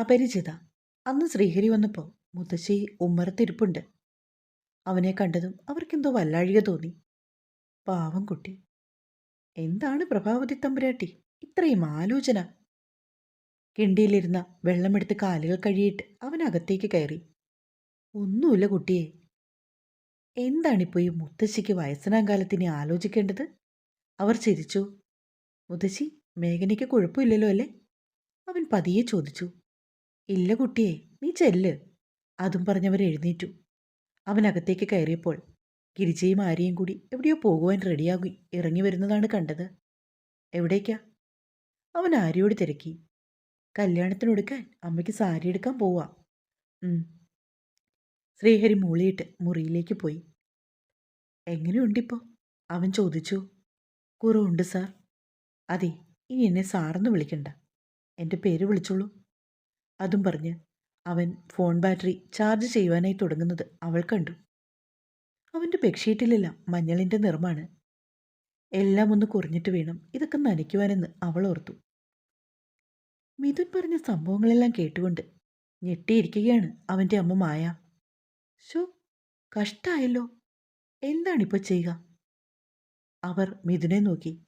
അപരിചിത. അന്ന് ശ്രീഹരി വന്നപ്പോൾ മുത്തശ്ശി ഉമ്മറത്തിരിപ്പുണ്ട്. അവനെ കണ്ടതും അവർക്കെന്തോ വല്ലാഴിക തോന്നി. പാവം കുട്ടി. എന്താണ് പ്രഭാവതി തമ്പുരാട്ടി? ഇത്രയും ആലോചന. കിണ്ടിയിലിരുന്ന വെള്ളമെടുത്ത് കാലുകൾ കഴിയിട്ട് അവൻ അകത്തേക്ക് കയറി. ഒന്നുമില്ല കുട്ടിയെ. എന്താണിപ്പോൾ ഈ മുത്തശ്ശിക്ക് വയസ്സനാം കാലത്തിനെ ആലോചിക്കേണ്ടത്? അവർ ചിരിച്ചു. മുത്തശ്ശി മേഘനയ്ക്ക് കുഴപ്പമില്ലല്ലോ അല്ലേ? അവൻ പതിയെ ചോദിച്ചു. ഇല്ല കുട്ടിയെ നീ ചെല്ല്. അതും പറഞ്ഞവർ എഴുന്നേറ്റു. അവൻ അകത്തേക്ക് കയറിയപ്പോൾ ഗിരിജയും ആര്യയും കൂടി എവിടെയോ പോകുവാൻ റെഡിയാകി ഇറങ്ങി വരുന്നതാണ് കണ്ടത്. എവിടേക്കാ? അവൻ ആര്യയോട് തിരക്കി. കല്യാണത്തിനൊടുക്കാൻ അമ്മയ്ക്ക് സാരി എടുക്കാൻ പോവാ. ശ്രീഹരി മൂളിയിട്ട് മുറിയിലേക്ക് പോയി. എങ്ങനെയുണ്ടിപ്പോൾ അവൻ ചോദിച്ചു. കുറവുണ്ട് സാർ. അതെ ഇനി എന്നെ സാറെന്ന് വിളിക്കണ്ട. എന്റെ പേര് വിളിച്ചോളൂ. അതും പറഞ്ഞ് അവൻ ഫോൺ ബാറ്ററി ചാർജ് ചെയ്യുവാനായി തുടങ്ങുന്നത് അവൾ കണ്ടു. അവന്റെ ബെഡ്ഷീറ്റിലെല്ലാം മഞ്ഞളിന്റെ നിറമാണ്. എല്ലാം ഒന്ന് കുറഞ്ഞിട്ട് വേണം ഇതൊക്കെ നനയ്ക്കുവാനെന്ന് അവൾ ഓർത്തു. മിഥുൻ പറഞ്ഞ സംഭവങ്ങളെല്ലാം കേട്ടുകൊണ്ട് ഞെട്ടിയിരിക്കുകയാണ് അവന്റെ അമ്മ മായ. ഷോ കഷ്ടായല്ലോ. എന്താണിപ്പോൾ ചെയ്യുക? അവർ മിഥുനെ നോക്കി.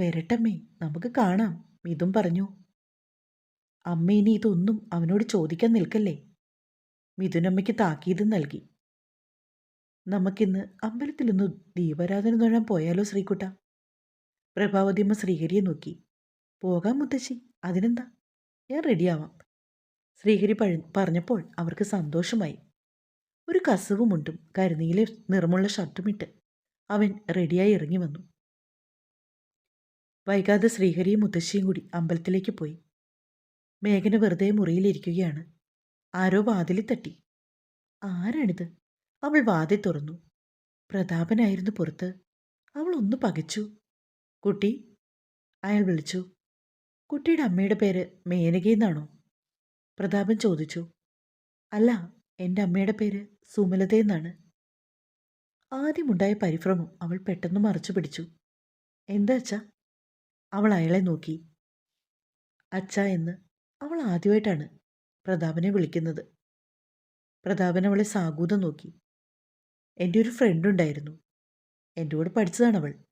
വരട്ടമ്മേ നമുക്ക് കാണാം മിഥുൻ പറഞ്ഞു. അമ്മ ഇനി ഇതൊന്നും അവനോട് ചോദിക്കാൻ നിൽക്കല്ലേ? മിഥുനമ്മയ്ക്ക് താക്കീത് നൽകി. നമുക്കിന്ന് അമ്പലത്തിലൊന്ന് ദീപാരാധന തൊഴാൻ പോയാലോ ശ്രീകുട്ട? പ്രഭാവതിയമ്മ ശ്രീഹരിയെ നോക്കി. പോകാം മുത്തശ്ശി അതിനെന്താ? ഞാൻ റെഡിയാവാം. ശ്രീഹരി പറഞ്ഞപ്പോൾ അവർക്ക് സന്തോഷമായി. ഒരു കസവുമുണ്ടും കരുനീലെ നിറമുള്ള ഷർട്ടുമിട്ട് അവൻ റെഡിയായി ഇറങ്ങി വന്നു. വൈകാതെ ശ്രീഹരിയും മുത്തശ്ശിയും കൂടി അമ്പലത്തിലേക്ക് പോയി. മേഘന വെറുതെ മുറിയിലിരിക്കുകയാണ്. ആരോ വാതിലിൽ തട്ടി. ആരാണിത്? അവൾ വാതിൽ തുറന്നു. പ്രതാപനായിരുന്നു പുറത്ത്. അവൾ ഒന്ന് പകച്ചു. കുട്ടി? അയാൾ വിളിച്ചു. കുട്ടിയുടെ അമ്മയുടെ പേര് മേനകയെന്നാണോ പ്രതാപൻ ചോദിച്ചു. അല്ല എന്റെ അമ്മയുടെ പേര് സുമലതയെന്നാണ് ആദ്യമുണ്ടായ പരിഭ്രമം അവൾ പെട്ടെന്ന് മറച്ചു പിടിച്ചു. എന്താ അച്ഛ? അവൾ അയാളെ നോക്കി. അച്ഛ എന്ന് അവൾ ആദ്യമായിട്ടാണ് പ്രതാപനെ വിളിക്കുന്നത്. പ്രതാപൻ അവളെ സാഗൂതം നോക്കി. എന്റെ ഒരു ഫ്രണ്ട് ഉണ്ടായിരുന്നു. എന്റെ കൂടെ പഠിച്ചതാണ് അവൾ.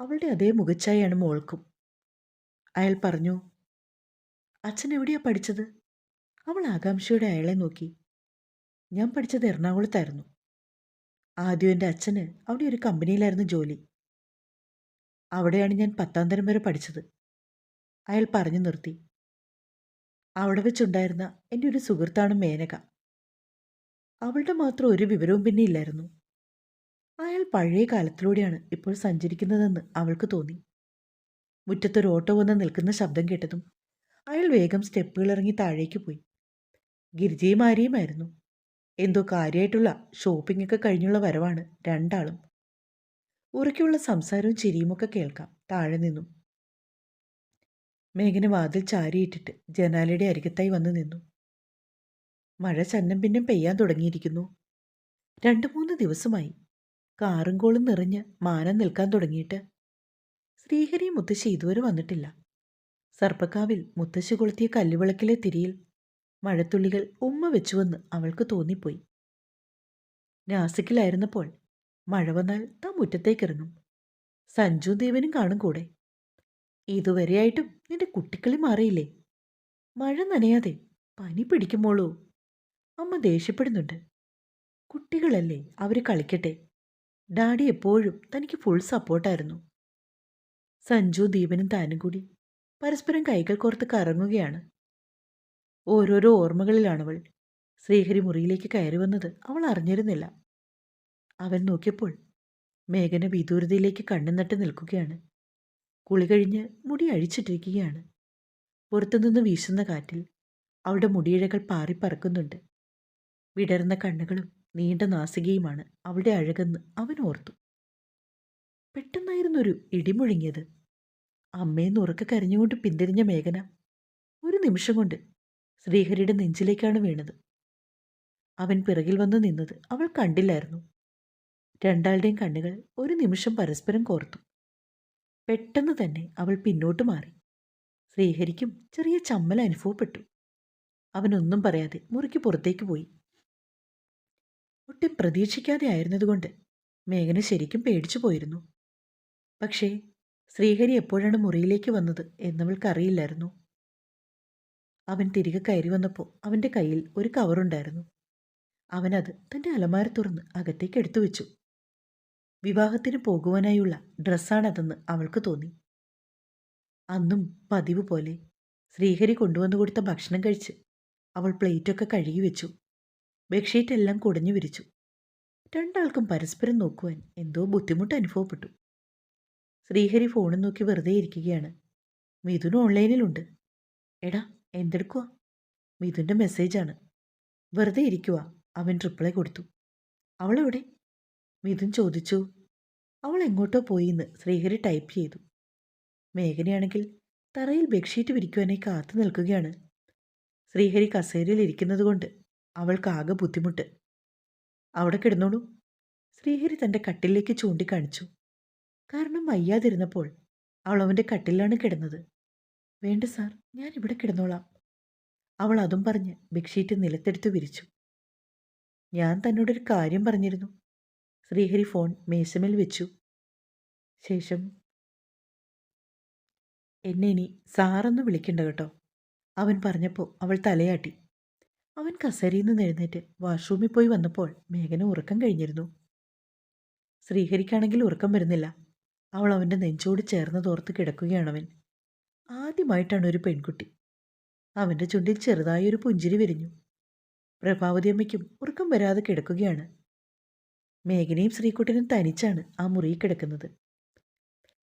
അവളുടെ അതേ മുഖച്ചായാണ് മോൾക്കും. അയാൾ പറഞ്ഞു അച്ഛൻ എവിടെയാ പഠിച്ചത്? അവൾ ആകാംക്ഷയോടെ അയാളെ നോക്കി. ഞാൻ പഠിച്ചത് എറണാകുളത്തായിരുന്നു. ആദ്യം എന്റെ അച്ഛന് അവിടെ ഒരു കമ്പനിയിലായിരുന്നു ജോലി. അവിടെയാണ് ഞാൻ പത്താം തരം വരെ പഠിച്ചത്. അയാൾ പറഞ്ഞു നിർത്തി. അവിടെ വെച്ചുണ്ടായിരുന്ന എന്റെ ഒരു സുഹൃത്താണ് മേനക. അവളുടെ മാത്രം ഒരു വിവരവും പിന്നെ ഇല്ലായിരുന്നു. അയാൾ പഴയ കാലത്തിലൂടെയാണ് ഇപ്പോൾ സഞ്ചരിക്കുന്നതെന്ന് അവൾക്ക് തോന്നി. മുറ്റത്തൊരു ഓട്ടോ വന്ന് നിൽക്കുന്ന ശബ്ദം കേട്ടതും അയാൾ വേഗം സ്റ്റെപ്പുകൾ ഇറങ്ങി താഴേക്ക് പോയി. ഗിരിജയും ആര്യയുമായിരുന്നു എന്തോ കാര്യമായിട്ടുള്ള ഷോപ്പിംഗ് ഒക്കെ കഴിഞ്ഞുള്ള വരവാണ് രണ്ടാളും. ഉറക്കെയുള്ള സംസാരവും ചിരിയുമൊക്കെ കേൾക്കാം. താഴെ നിന്നും. മേഘന വാതിൽ ചാരിയിട്ടിട്ട് ജനാലയുടെ അരികത്തായി വന്നു നിന്നു. മഴ ചന്നം പിന്നും പെയ്യാൻ തുടങ്ങിയിരിക്കുന്നു. രണ്ട് മൂന്ന് ദിവസമായി കാറും കോളും നിറഞ്ഞ് മാനം നിൽക്കാൻ തുടങ്ങിയിട്ട് ശ്രീഹരി മുത്തശ്ശി ഇതുവരെ വന്നിട്ടില്ല. സർപ്പക്കാവിൽ മുത്തശ്ശി കൊളുത്തിയ കല്ലുവിളക്കിലെ തിരിയിൽ മഴത്തുള്ളികൾ ഉമ്മ വെച്ചുവെന്ന് അവൾക്ക് തോന്നിപ്പോയി. നാസിക്കിലായിരുന്നപ്പോൾ മഴ വന്നാൽ താൻ മുറ്റത്തേക്കിറങ്ങും സഞ്ജു ദേവനും കാണും കൂടെ. ഇതുവരെയായിട്ടും നിന്റെ കുട്ടിക്കളി മാറിയില്ലേ? മഴ നനയാതെ പനി പിടിക്കുമ്പോളോ? അമ്മ ദേഷ്യപ്പെടുന്നുണ്ട്. കുട്ടികളല്ലേ അവർ കളിക്കട്ടെ. ഡാഡി എപ്പോഴും തനിക്ക് ഫുൾ സപ്പോർട്ടായിരുന്നു സഞ്ജു ദീപനും താനും കൂടി പരസ്പരം കൈകൾ കോർത്ത് കറങ്ങുകയാണ്. ഓരോരോ ഓർമ്മകളിലാണവൾ ശ്രീഹരി മുറിയിലേക്ക് കയറി വന്നത് അവൾ അറിഞ്ഞിരുന്നില്ല. അവൻ നോക്കിയപ്പോൾ മേഘന വിദൂരതയിലേക്ക് കണ്ണു നട്ട് നിൽക്കുകയാണ്. കുളി കഴിഞ്ഞ് മുടി അഴിച്ചിട്ടിരിക്കുകയാണ്. പുറത്തുനിന്ന് വീശുന്ന കാറ്റിൽ അവളുടെ മുടിയിഴകൾ പാറിപ്പറക്കുന്നുണ്ട്. വിടർന്ന കണ്ണുകളും നീണ്ട നാസികയുമാണ് അവളുടെ അഴകെന്ന് അവൻ ഓർത്തു. പെട്ടെന്നായിരുന്നു ഒരു ഇടിമുഴങ്ങിയത് അമ്മയെന്ന് ഉറക്ക കരഞ്ഞുകൊണ്ട് പിന്തിരിഞ്ഞ മേഘന ഒരു നിമിഷം കൊണ്ട് ശ്രീഹരിയുടെ നെഞ്ചിലേക്കാണ് വീണത്. അവൻ പിറകിൽ വന്ന് നിന്നത് അവൾ കണ്ടില്ലായിരുന്നു. രണ്ടാളുടെയും കണ്ണുകൾ ഒരു നിമിഷം പരസ്പരം കോർത്തു. പെട്ടെന്ന് തന്നെ അവൾ പിന്നോട്ട് മാറി. ശ്രീഹരിക്കും ചെറിയ ചമ്മൽ അനുഭവപ്പെട്ടു. അവനൊന്നും പറയാതെ മുറിക്ക് പുറത്തേക്ക് പോയി. ഒട്ടും പ്രതീക്ഷിക്കാതെ ആയിരുന്നതുകൊണ്ട് മേഘന ശരിക്കും പേടിച്ചു പോയിരുന്നു. പക്ഷേ ശ്രീഹരി എപ്പോഴാണ് മുറിയിലേക്ക് വന്നത് എന്നവൾക്കറിയില്ലായിരുന്നു. അവൻ തിരികെ കയറി വന്നപ്പോൾ അവന്റെ കയ്യിൽ ഒരു കവറുണ്ടായിരുന്നു. അവനത് തന്റെ അലമാര തുറന്ന് അകത്തേക്ക് എടുത്തു വെച്ചു വിവാഹത്തിന് പോകുവാനായുള്ള ഡ്രസ്സാണതെന്ന് അവൾക്ക് തോന്നി. അന്നും പതിവ് പോലെ ശ്രീഹരി കൊണ്ടുവന്നു കൊടുത്ത ഭക്ഷണം കഴിച്ച് അവൾ പ്ലേറ്റൊക്കെ കഴുകി വെച്ചു. ബെഡ്ഷീറ്റ് എല്ലാം കുടഞ്ഞു വിരിച്ചു. രണ്ടാൾക്കും പരസ്പരം നോക്കുവാൻ എന്തോ ബുദ്ധിമുട്ട് അനുഭവപ്പെട്ടു. ശ്രീഹരി ഫോണും നോക്കി വെറുതെ ഇരിക്കുകയാണ്. മിഥുൻ ഓൺലൈനിലുണ്ട്. എടാ എന്തെടുക്കുക മിഥുന്റെ മെസ്സേജാണ്. വെറുതെ ഇരിക്കുക അവൻ റിപ്ലൈ കൊടുത്തു. അവളെവിടെ? മിഥുൻ ചോദിച്ചു. അവൾ എങ്ങോട്ടോ പോയിന്ന് ശ്രീഹരി ടൈപ്പ് ചെയ്തു. മേഘനയാണെങ്കിൽ തറയിൽ ബെഡ്ഷീറ്റ് വിരിക്കുവാനായി കാത്തു നിൽക്കുകയാണ്. ശ്രീഹരി കസേരയിൽ ഇരിക്കുന്നതുകൊണ്ട് അവൾക്കാകെ ബുദ്ധിമുട്ട്. അവിടെ കിടന്നോളൂ. ശ്രീഹരി തന്റെ കട്ടിലേക്ക് ചൂണ്ടിക്കാണിച്ചു. കാരണം വയ്യാതിരുന്നപ്പോൾ അവൾ അവന്റെ കട്ടിലാണ് കിടന്നത്. വേണ്ട സാർ ഞാൻ ഇവിടെ കിടന്നോളാം. അവൾ അതും പറഞ്ഞ് ബെഡ്ഷീറ്റ് നിലത്തെടുത്ത് വിരിച്ചു. ഞാൻ തന്നോടൊരു കാര്യം പറഞ്ഞിരുന്നു. ശ്രീഹരി ഫോൺ മേശമേൽ വെച്ചു. ശേഷം എന്നെ ഇനി സാറൊന്ന് വിളിക്കണ്ട കേട്ടോ അവൻ പറഞ്ഞപ്പോൾ അവൾ തലയാട്ടി. അവൻ കസേരയിൽ നിന്ന് എഴുന്നേറ്റ് വാഷ്റൂമിൽ പോയി വന്നപ്പോൾ മേഘന ഉറക്കം കഴിഞ്ഞിരുന്നു. ശ്രീഹരിക്കാണെങ്കിൽ ഉറക്കം വരുന്നില്ല അവൾ അവന്റെ നെഞ്ചോട് ചേർന്ന് തോർത്ത് കിടക്കുകയാണ് അവൻ. ആദ്യമായിട്ടാണ് ഒരു പെൺകുട്ടി. അവന്റെ ചുണ്ടിൽ ചെറുതായൊരു പുഞ്ചിരി വിരിഞ്ഞു. പ്രഭാവതി അമ്മയ്ക്കും ഉറക്കം വരാതെ കിടക്കുകയാണ് മേഘനയും ശ്രീകുട്ടനും തനിച്ചാണ് ആ മുറിയിൽ കിടക്കുന്നത്.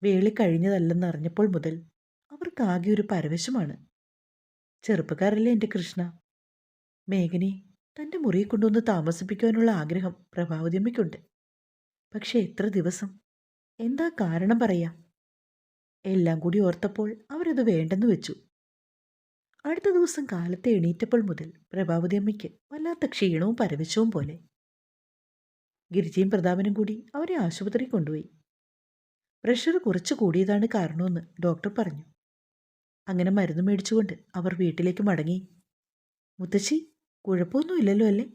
വേളി കഴിഞ്ഞതല്ലെന്ന് അറിഞ്ഞപ്പോൾ മുതൽ അവർക്കാകെ ഒരു പരവശമാണ്. ചെറുപ്പക്കാരല്ലേ എന്റെ കൃഷ്ണ? മേഘനെ തന്റെ മുറിയിൽ കൊണ്ടുവന്ന് താമസിപ്പിക്കുവാനുള്ള ആഗ്രഹം പ്രഭാവതി അമ്മയ്ക്കുണ്ട് പക്ഷേ എത്ര ദിവസം? എന്താ കാരണം പറയാ? എല്ലാം കൂടി ഓർത്തപ്പോൾ അവരത് വേണ്ടെന്ന് വെച്ചു. അടുത്ത ദിവസം കാലത്തെ എണീറ്റപ്പോൾ മുതൽ പ്രഭാവതി അമ്മയ്ക്ക് വല്ലാത്ത ക്ഷീണവും പരവശവും പോലെ ഗിരിജയും പ്രതാപനും കൂടി അവരെ ആശുപത്രി കൊണ്ടുപോയി. പ്രഷർ കുറച്ച് കൂടിയതാണ് കാരണമെന്ന് ഡോക്ടർ പറഞ്ഞു. അങ്ങനെ മരുന്ന് മേടിച്ചുകൊണ്ട് അവർ വീട്ടിലേക്ക് മടങ്ങി. മുത്തശ്ശി കുഴപ്പമൊന്നുമില്ലല്ലോ അല്ലേ?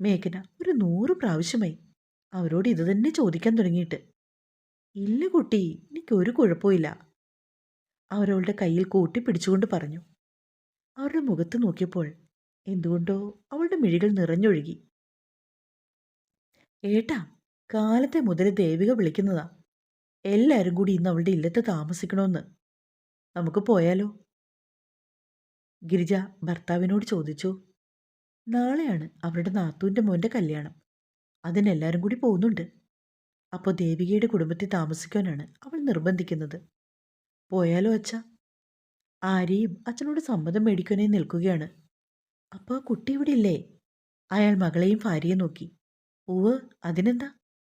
മേഘന ഒരു നൂറ് പ്രാവശ്യമായി അവരോട് ഇത് തന്നെ ചോദിക്കാൻ തുടങ്ങിയിട്ട്. ഇല്ല കുട്ടി എനിക്കൊരു കുഴപ്പമില്ല. അവരവളുടെ കയ്യിൽ കൂട്ടി പിടിച്ചുകൊണ്ട് പറഞ്ഞു. അവരുടെ മുഖത്ത് നോക്കിയപ്പോൾ എന്തുകൊണ്ടോ അവളുടെ മിഴികൾ നിറഞ്ഞൊഴുകി. ഏട്ടാ കാലത്തെ മുതൽ ദേവിക വിളിക്കുന്നതാ. എല്ലാവരും കൂടി ഇന്ന് അവളുടെ ഇല്ലത്ത് താമസിക്കണമെന്ന് നമുക്ക് പോയാലോ? ഗിരിജ ഭർത്താവിനോട് ചോദിച്ചു. നാളെയാണ് അവരുടെ നാത്തൂന്റെ മോന്റെ കല്യാണം. അതിനെല്ലാവരും കൂടി പോകുന്നുണ്ട്. അപ്പോൾ ദേവികയുടെ കുടുംബത്തിൽ താമസിക്കാനാണ് അവൾ നിർബന്ധിക്കുന്നത്. പോയാലോ അച്ഛ? ആരെയും അച്ഛനോട് സമ്മതം മേടിക്കാനായി നിൽക്കുകയാണ്. അപ്പോൾ ആ കുട്ടി ഇവിടെ ഇല്ലേ? അയാൾ മകളെയും ഭാര്യയെ നോക്കി. ഉവ് അതിനെന്താ?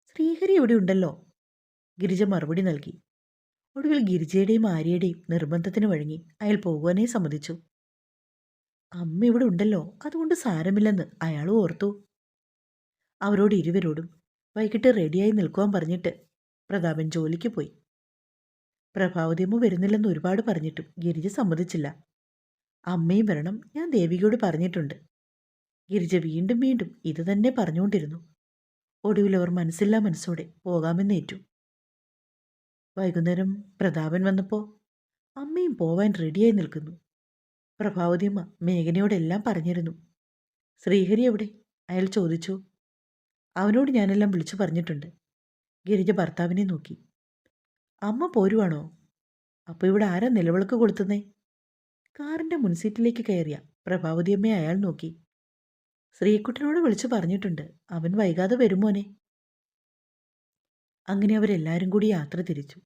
ശ്രീഹരി ഇവിടെ ഉണ്ടല്ലോ. ഗിരിജ മറുപടി നൽകി. ഒടുവിൽ ഗിരിജയുടെയും ആര്യയുടെയും നിർബന്ധത്തിന് വഴങ്ങി അയാൾ പോകുവാനേ സമ്മതിച്ചു. അമ്മ ഇവിടെ ഉണ്ടല്ലോ അതുകൊണ്ട് സാരമില്ലെന്ന് അയാൾ ഓർത്തു. അവരോട് ഇരുവരോടും വൈകിട്ട് റെഡിയായി നിൽക്കുവാൻ പറഞ്ഞിട്ട് പ്രതാപൻ ജോലിക്ക് പോയി. പ്രഭാവതിയമ്മ വരുന്നില്ലെന്ന് ഒരുപാട് പറഞ്ഞിട്ടും ഗിരിജ സമ്മതിച്ചില്ല. അമ്മയും വരണം ഞാൻ ദേവികയോട് പറഞ്ഞിട്ടുണ്ട്. ഗിരിജ വീണ്ടും വീണ്ടും ഇത് തന്നെ പറഞ്ഞുകൊണ്ടിരുന്നു. ഒടുവിൽ അവർ മനസ്സില്ലാ മനസ്സോടെ പോകാമെന്നേറ്റു. വൈകുന്നേരം പ്രതാപൻ വന്നപ്പോൾ അമ്മയും പോവാൻ റെഡിയായി നിൽക്കുന്നു. പ്രഭാവതിയമ്മ മേഘനയോടെല്ലാം പറഞ്ഞിരുന്നു. ശ്രീഹരി എവിടെ? അയാൾ ചോദിച്ചു. അവനോട് ഞാനെല്ലാം വിളിച്ചു പറഞ്ഞിട്ടുണ്ട്. ഗിരിജ ഭർത്താവിനെ നോക്കി. അമ്മ പോരുവാണോ? അപ്പോൾ ഇവിടെ ആരാ നിലവിളക്ക് കൊടുത്തുന്നേ കാറിന്റെ മുൻസീറ്റിലേക്ക് കയറിയ പ്രഭാവതിയമ്മയെ അയാൾ നോക്കി. ശ്രീകുട്ടനോട് വിളിച്ചു പറഞ്ഞിട്ടുണ്ട്. അവൻ വൈകാതെ വരുമോനെ അങ്ങനെ അവരെല്ലാവരും കൂടി യാത്ര തിരിച്ചു.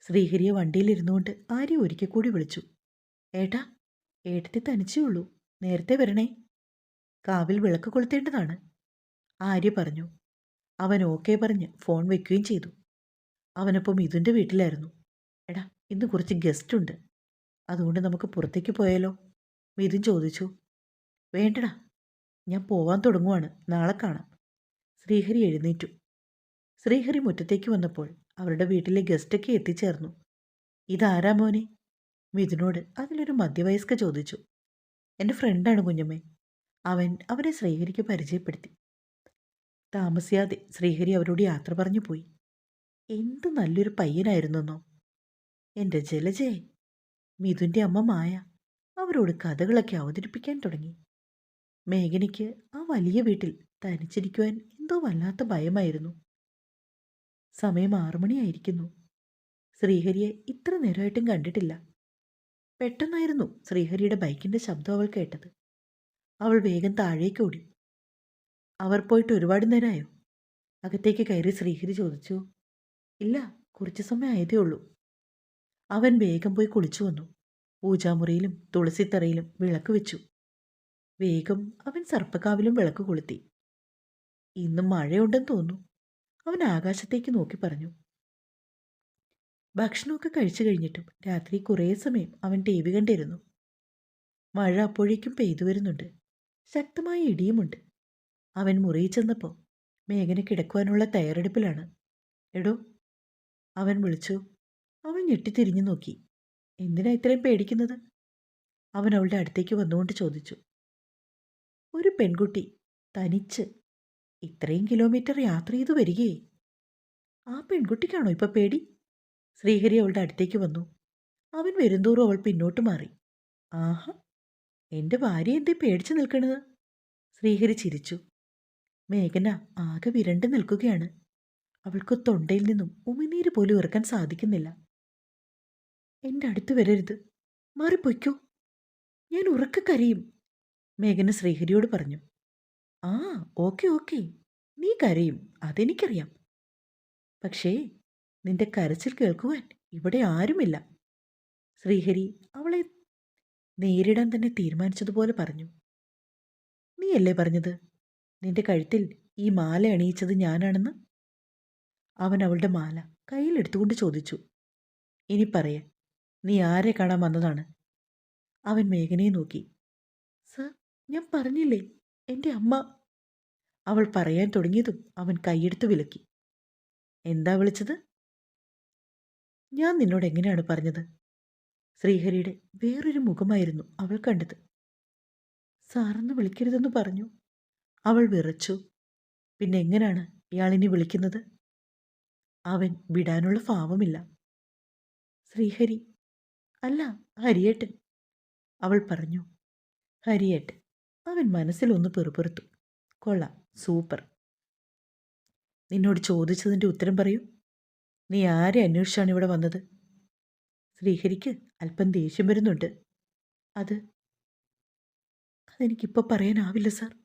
ശ്രീഹരിയെ വണ്ടിയിലിരുന്നുകൊണ്ട് ആര്യ ഒരിക്കൽ കൂടി വിളിച്ചു. ഏട്ടാ ഏട്ടത്തി തനിച്ചേ ഉള്ളൂ. നേരത്തെ വരണേ. കാവിൽ വിളക്ക് കൊളുത്തേണ്ടതാണ്. ആര്യ പറഞ്ഞു. അവൻ ഓക്കെ പറഞ്ഞ് ഫോൺ വെക്കുകയും ചെയ്തു. അവനപ്പം ഇതിന്റെ വീട്ടിലായിരുന്നു. എടാ ഇന്ന് കുറച്ച് ഗസ്റ്റ് ഉണ്ട്. അതുകൊണ്ട് നമുക്ക് പുറത്തേക്ക് പോയാലോ? മിഥുൻ ചോദിച്ചു. വേണ്ടടാ ഞാൻ പോവാൻ തുടങ്ങുവാണ്. നാളെ കാണാം. ശ്രീഹരി എഴുന്നേറ്റു. ശ്രീഹരി മുറ്റത്തേക്ക് വന്നപ്പോൾ അവരുടെ വീട്ടിലെ ഗസ്റ്റൊക്കെ എത്തിച്ചേർന്നു. ഇതാരാ മോനെ? മിഥുനോട് അതിലൊരു മധ്യവയസ്ക ചോദിച്ചു. എന്റെ ഫ്രണ്ടാണ് കുഞ്ഞമ്മേ. അവൻ അവരെ ശ്രീഹരിക്ക് പരിചയപ്പെടുത്തി. താമസിയാതെ ശ്രീഹരി അവരോട് യാത്ര പറഞ്ഞു പോയി. എന്ത് നല്ലൊരു പയ്യനായിരുന്നെന്നോ? എന്റെ ജലജയെ മിഥുന്റെ അമ്മ മായ. അവരോട് കഥകളൊക്കെ അവതരിപ്പിക്കാൻ തുടങ്ങി. മേഘനയ്ക്ക് ആ വലിയ വീട്ടിൽ തനിച്ചിരിക്കുവാൻ എന്തോ വല്ലാത്ത ഭയമായിരുന്നു. സമയം ആറുമണിയായിരിക്കുന്നു. ശ്രീഹരിയെ ഇത്ര നേരമായിട്ടും കണ്ടിട്ടില്ല. പെട്ടെന്നായിരുന്നു ശ്രീഹരിയുടെ ബൈക്കിന്റെ ശബ്ദം അവൾ കേട്ടത്. അവൾ വേഗം താഴേക്ക് ഓടി. അവർ പോയിട്ട് ഒരുപാട് നേരമായോ? അകത്തേക്ക് കയറി ശ്രീഹരി ചോദിച്ചു. ഇല്ല കുറച്ച് സമയം ആയതേ ഉള്ളൂ. അവൻ വേഗം പോയി കുളിച്ചു വന്നു. പൂജാമുറിയിലും തുളസിത്തറയിലും വിളക്ക് വെച്ചു. വേഗം അവൻ സർപ്പക്കാവിലും വിളക്ക് കൊളുത്തി. ഇന്ന് മഴയുണ്ടെന്ന് തോന്നുന്നു. അവൻ ആകാശത്തേക്ക് നോക്കി പറഞ്ഞു. ഭക്ഷണമൊക്കെ കഴിച്ചു കഴിഞ്ഞിട്ടും രാത്രി കുറേ സമയം അവൻ ടി വി കണ്ടിരുന്നു. മഴ അപ്പോഴേക്കും പെയ്തു വരുന്നുണ്ട്. ശക്തമായ ഇടിയുമുണ്ട്. അവൻ മുറിയിൽ ചെന്നപ്പോൾ മേഘന കിടക്കുവാനുള്ള തയ്യാറെടുപ്പിലാണ്. എടോ അവൻ വിളിച്ചു. അവൻ ഞെട്ടിത്തിരിഞ്ഞു നോക്കി. എന്തിനാ ഇത്രയും പേടിക്കുന്നത്? അവൻ അവളുടെ അടുത്തേക്ക് വന്നുകൊണ്ട് ചോദിച്ചു. ഒരു പെൺകുട്ടി തനിച്ച് ഇത്രയും കിലോമീറ്റർ യാത്ര ചെയ്തു വരികയെ. ആ പെൺകുട്ടിക്കാണോ ഇപ്പൊ പേടി? ശ്രീഹരി അവളുടെ അടുത്തേക്ക് വന്നു. അവൻ വരുന്തോറും അവൾ പിന്നോട്ട് മാറി. ആഹാ എന്റെ ഭാര്യ എന്തേ പേടിച്ചു നിൽക്കണത്? ശ്രീഹരി ചിരിച്ചു. മേഘന ആകെ വിരണ്ട് നിൽക്കുകയാണ്. അവൾക്ക് തൊണ്ടയിൽ നിന്നും ഉമിനീര് പോലും ഇറക്കാൻ സാധിക്കുന്നില്ല. എന്റെ അടുത്ത് വരരുത്. മാറിപ്പൊയ്ക്കോ. ഞാൻ ഉറക്കെ കരയും. മേഘന ശ്രീഹരിയോട് പറഞ്ഞു ആ ഓക്കെ ഓക്കെ നീ കരയും അതെനിക്കറിയാം. പക്ഷേ നിന്റെ കരച്ചിൽ കേൾക്കുവാൻ ഇവിടെ ആരുമില്ല. ശ്രീഹരി അവളെ നേരിടാൻ തന്നെ തീരുമാനിച്ചതുപോലെ പറഞ്ഞു നീയല്ലേ പറഞ്ഞത്? നിന്റെ കഴുത്തിൽ ഈ മാല അണിയിച്ചത് ഞാനാണെന്ന്? അവൻ അവളുടെ മാല കയ്യിലെടുത്തുകൊണ്ട് ചോദിച്ചു ഇനി പറയ നീ ആരെ കാണാൻ വന്നതാണ്? അവൻ മേഘനയെ നോക്കി ഞാൻ പറഞ്ഞില്ലേ എന്റെ അമ്മ. അവൾ പറയാൻ തുടങ്ങിയതും അവൻ കൈയെടുത്ത് വിലക്കി. എന്താ വിളിച്ചത്? ഞാൻ നിന്നോട് എങ്ങനെയാണ് പറഞ്ഞത്? ശ്രീഹരിയുടെ വേറൊരു മുഖമായിരുന്നു അവൾ കണ്ടത്. സാറെന്ന് വിളിക്കരുതെന്ന് പറഞ്ഞു. അവൾ വിറച്ചു. പിന്നെ എങ്ങനെയാണ് ഇയാളിനി വിളിക്കുന്നത്? അവൻ വിടാനുള്ള ഭാവമില്ല. ശ്രീഹരി അല്ല ഹരിയേട്ടൻ. അവൾ പറഞ്ഞു ഹരിയേട്ടൻ അവൻ മനസ്സിലൊന്ന് പെറുപെറുത്തു. കൊള്ളാം സൂപ്പർ. നിന്നോട് ചോദിച്ചതിന്റെ ഉത്തരം പറയൂ. നീ ആരെ അന്വേഷിച്ചാണ് ഇവിടെ വന്നത്? ശ്രീഹരിക്ക് അല്പം ദേഷ്യം വരുന്നുണ്ട്. അത്? അതെനിക്കിപ്പോൾ പറയാനാവില്ല സാർ.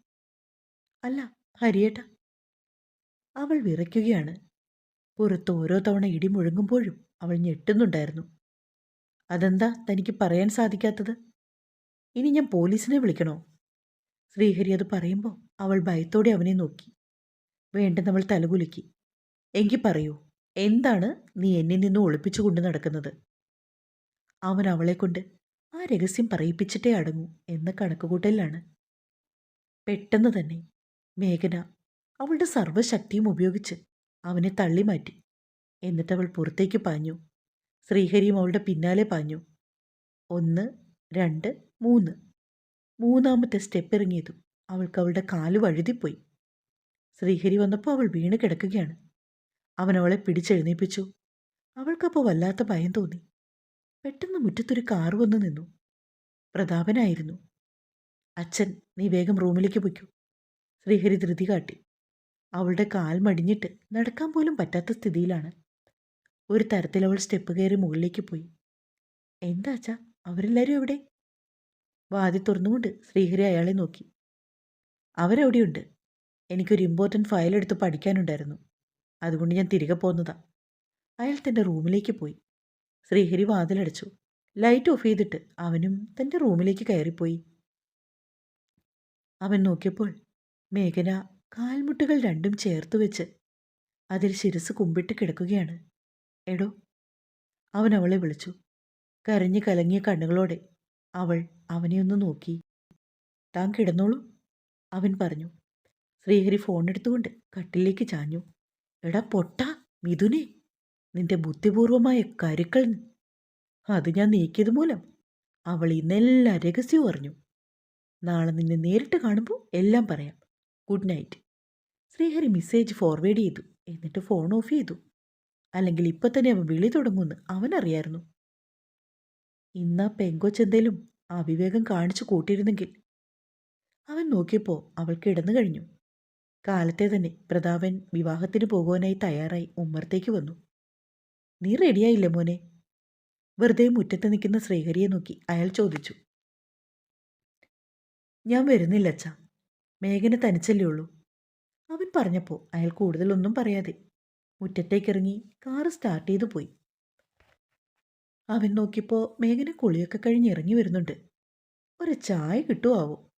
അല്ല ഹരിയേട്ട. അവൾ വിറയ്ക്കുകയാണ്. പുറത്ത് ഓരോ തവണ ഇടി മുഴങ്ങുമ്പോഴും അവൾ ഞെട്ടുന്നുണ്ടായിരുന്നു. അതെന്താ തനിക്ക് പറയാൻ സാധിക്കാത്തത്? ഇനി ഞാൻ പോലീസിനെ വിളിക്കണോ? ശ്രീഹരി അത് പറയുമ്പോൾ അവൾ ഭയത്തോടെ അവനെ നോക്കി. വേണ്ട നമ്മൾ തലകുലുക്കി. എങ്കിൽ പറയൂ എന്താണ് നീ എന്നിൽ നിന്ന് ഒളിപ്പിച്ചു കൊണ്ട് നടക്കുന്നത്? അവൻ അവളെക്കൊണ്ട് ആ രഹസ്യം പറയിപ്പിച്ചിട്ടേ അടങ്ങൂ എന്ന കണക്കുകൂട്ടലിലാണ്. പെട്ടെന്ന് തന്നെ മേഘന അവളുടെ സർവശക്തിയും ഉപയോഗിച്ച് അവനെ തള്ളി മാറ്റി. എന്നിട്ട് അവൾ പുറത്തേക്ക് പാഞ്ഞു. ശ്രീഹരിയും അവളുടെ പിന്നാലെ പാഞ്ഞു. ഒന്ന് രണ്ട് മൂന്ന്. മൂന്നാമത്തെ സ്റ്റെപ്പ് ഇറങ്ങിയതും അവൾക്ക് അവളുടെ കാൽ വഴുതിപ്പോയി. ശ്രീഹരി വന്നപ്പോൾ അവൾ വീണ് കിടക്കുകയാണ്. അവൻ അവളെ പിടിച്ചെഴുന്നേൽപ്പിച്ചു അവൾക്കപ്പോൾ വല്ലാത്ത ഭയം തോന്നി. പെട്ടെന്ന് മുറ്റത്തൊരു കാർ വന്നു നിന്നു. പ്രതാപനായിരുന്നു. അച്ഛൻ നീ വേഗം റൂമിലേക്ക് പൊയ്ക്കൂ. ശ്രീഹരി ധൃതി കാട്ടി. അവളുടെ കാൽ മടിഞ്ഞിട്ട് നടക്കാൻ പോലും പറ്റാത്ത സ്ഥിതിയിലാണ്. ഒരു തരത്തിൽ അവൾ സ്റ്റെപ്പ് കയറി മുകളിലേക്ക് പോയി. എന്താ അച്ഛാ? അവരെല്ലാവരും എവിടെ? വാതി തുറന്നുകൊണ്ട് ശ്രീഹരി അയാളെ നോക്കി. അവരവിടെയുണ്ട്. എനിക്കൊരു ഇമ്പോർട്ടന്റ് ഫയൽ എടുത്ത് പഠിക്കാനുണ്ടായിരുന്നു. അതുകൊണ്ട് ഞാൻ തിരികെ പോന്നതാ. അയാൾ തന്റെ റൂമിലേക്ക് പോയി. ശ്രീഹരി വാതിലടച്ചു. ലൈറ്റ് ഓഫ് ചെയ്തിട്ട് അവനും തന്റെ റൂമിലേക്ക് കയറിപ്പോയി. അവൻ നോക്കിയപ്പോൾ മേഘന കാൽമുട്ടുകൾ രണ്ടും ചേർത്ത് വെച്ച് അതിൽ ശിരസ് കുമ്പിട്ട് കിടക്കുകയാണ്. എടോ അവൻ അവളെ വിളിച്ചു. കരഞ്ഞു കലങ്ങിയ കണ്ണുകളോടെ അവൾ അവനെ ഒന്ന് നോക്കി. താൻ കിടന്നോളൂ അവൻ പറഞ്ഞു. ശ്രീഹരി ഫോൺ എടുത്തുകൊണ്ട് കട്ടിലേക്ക് ചാഞ്ഞു. എടാ പൊട്ട മിഥുനെ നിന്റെ ബുദ്ധിപൂർവമായ കരുക്കൾ അത് ഞാൻ നീക്കിയത് മൂലം അവൾ ഇന്നെല്ലാ രഹസ്യവും അറിഞ്ഞു. നാളെ നിന്നെ നേരിട്ട് കാണുമ്പോൾ എല്ലാം പറയാം. Good night. Srihari message forward ചെയ്തു. എന്നിട്ട് ഫോൺ ഓഫ് ചെയ്തു. അല്ലെങ്കിൽ ഇപ്പം തന്നെ അവൻ വിളി തുടങ്ങുമെന്ന് അവനറിയായിരുന്നു. ഇന്നാ പെങ്കൊച്ചെന്തേലും അവിവേകം കാണിച്ചു കൂട്ടിയിരുന്നെങ്കിൽ. അവൻ നോക്കിയപ്പോൾ അവൾ കിടന്നു കഴിഞ്ഞു. കാലത്തെ തന്നെ പ്രതാപൻ വിവാഹത്തിന് പോകുവാനായി തയ്യാറായി ഉമ്മറത്തേക്ക് വന്നു. നീ റെഡിയായില്ലേ മോനെ? വെറുതെ മുറ്റത്ത് നിൽക്കുന്ന ശ്രീഹരിയെ നോക്കി അയാൾ ചോദിച്ചു. ഞാൻ വരുന്നില്ല അച്ഛ. മേഘന തനിച്ചല്ലേ ഉള്ളൂ. അവൻ പറഞ്ഞപ്പോൾ അയാൾ കൂടുതലൊന്നും പറയാതെ മുറ്റത്തേക്കിറങ്ങി കാറ് സ്റ്റാർട്ട് ചെയ്തു പോയി. അവൻ നോക്കിയപ്പോൾ മേഘന കുളിയൊക്കെ കഴിഞ്ഞ് ഇറങ്ങി വരുന്നുണ്ട്. ഒരു ചായ കിട്ടുമാവോ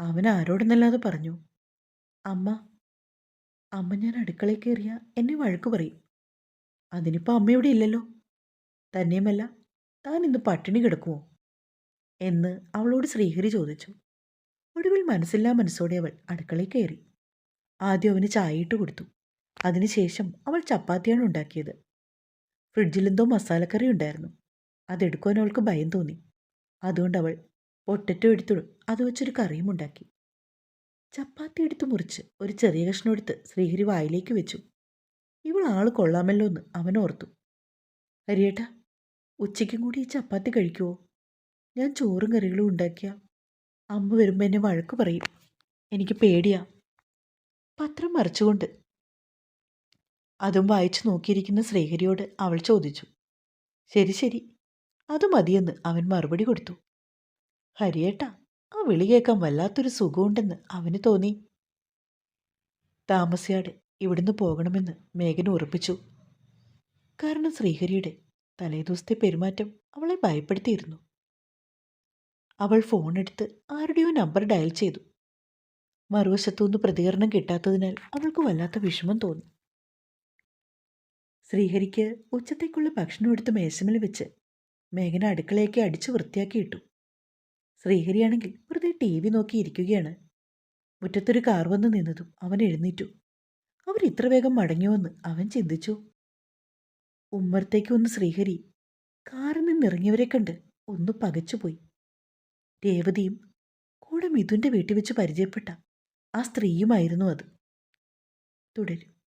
അവൻ ആരോടെന്നല്ലാതെ പറഞ്ഞു. അമ്മ അമ്മ ഞാൻ അടുക്കളയിൽ കയറിയ എന്നെ വഴക്ക് പറയും. അതിനിപ്പോൾ അമ്മ ഇല്ലല്ലോ. തന്നെയുമല്ല താൻ ഇന്ന് പട്ടിണി കിടക്കുമോ എന്ന് അവളോട് ശ്രീഹരി ചോദിച്ചു. ഒടുവിൽ മനസ്സില്ലാ മനസ്സോടെ അവൾ അടുക്കളയിൽ കയറി ആദ്യം അവന് ചായ ഇട്ട് കൊടുത്തു. അതിനുശേഷം അവൾ ചപ്പാത്തിയാണ് ഉണ്ടാക്കിയത്. ഫ്രിഡ്ജിലെന്തോ മസാലക്കറി ഉണ്ടായിരുന്നു. അതെടുക്കുവാൻ അവൾക്ക് ഭയം തോന്നി. അതുകൊണ്ട് അവൾ പൊട്ടറ്റോ എടുത്തു അത് വെച്ചൊരു കറിയും ഉണ്ടാക്കി. ചപ്പാത്തി എടുത്തു മുറിച്ച് ഒരു ചെറിയ കഷ്ണം എടുത്ത് ശ്രീഹരി വായിലേക്ക് വെച്ചു. ഇവൾ ആൾ കൊള്ളാമല്ലോ എന്ന് അവൻ ഓർത്തു. ഹരിയേട്ടാ ഉച്ചയ്ക്കും കൂടി ഈ ചപ്പാത്തി കഴിക്കുമോ ഞാൻ ചോറും കറികളും ഉണ്ടാക്കിയ. അമ്മ വരുമ്പോൾ എന്നെ വഴക്ക് പറയും. എനിക്ക് പേടിയാ. പത്രം മറിച്ചുകൊണ്ട്. അതും വായിച്ചു നോക്കിയിരിക്കുന്ന ശ്രീഹരിയോട് അവൾ ചോദിച്ചു. ശരി ശരി. അത് മതിയെന്ന് അവൻ മറുപടി കൊടുത്തു. ഹരിയേട്ട ആ വിളി കേൾക്കാൻ വല്ലാത്തൊരു സുഖമുണ്ടെന്ന് അവന് തോന്നി. താമസിയാതെ ഇവിടുന്ന് പോകണമെന്ന് മേഘൻ ഉറപ്പിച്ചു. കാരണം ശ്രീഹരിയുടെ തലേദിവസത്തെ പെരുമാറ്റം അവളെ ഭയപ്പെടുത്തിയിരുന്നു. അവൾ ഫോണെടുത്ത് ആരുടെയോ നമ്പർ ഡയൽ ചെയ്തു. മറുവശത്തുനിന്ന് പ്രതികരണം കിട്ടാത്തതിനാൽ അവൾക്ക് വല്ലാത്ത വിഷമം തോന്നി. ശ്രീഹരിക്ക് ഉച്ചത്തേക്കുള്ള ഭക്ഷണം എടുത്ത് മേശമിൽ വെച്ച് മേഘന അടുക്കളയൊക്കെ അടിച്ചു വൃത്തിയാക്കിയിട്ടു ശ്രീഹരിയാണെങ്കിൽ വെറുതെ ടി വി നോക്കി ഇരിക്കുകയാണ്. മുറ്റത്തൊരു കാർ വന്ന് നിന്നതും അവൻ എഴുന്നേറ്റു. അവർ ഇത്ര വേഗം മടങ്ങിയോന്ന് അവൻ ചിന്തിച്ചു. ഉമ്മറത്തേക്ക് വന്ന് ശ്രീഹരി കാറിൽ നിന്നിറങ്ങിയവരെ കണ്ട് ഒന്ന് പകച്ചുപോയി. രേവതിയും കൂടെ മിഥുന്റെ വീട്ടിൽ വെച്ച് പരിചയപ്പെട്ട ആ സ്ത്രീയുമായിരുന്നു അത്. തുടരും.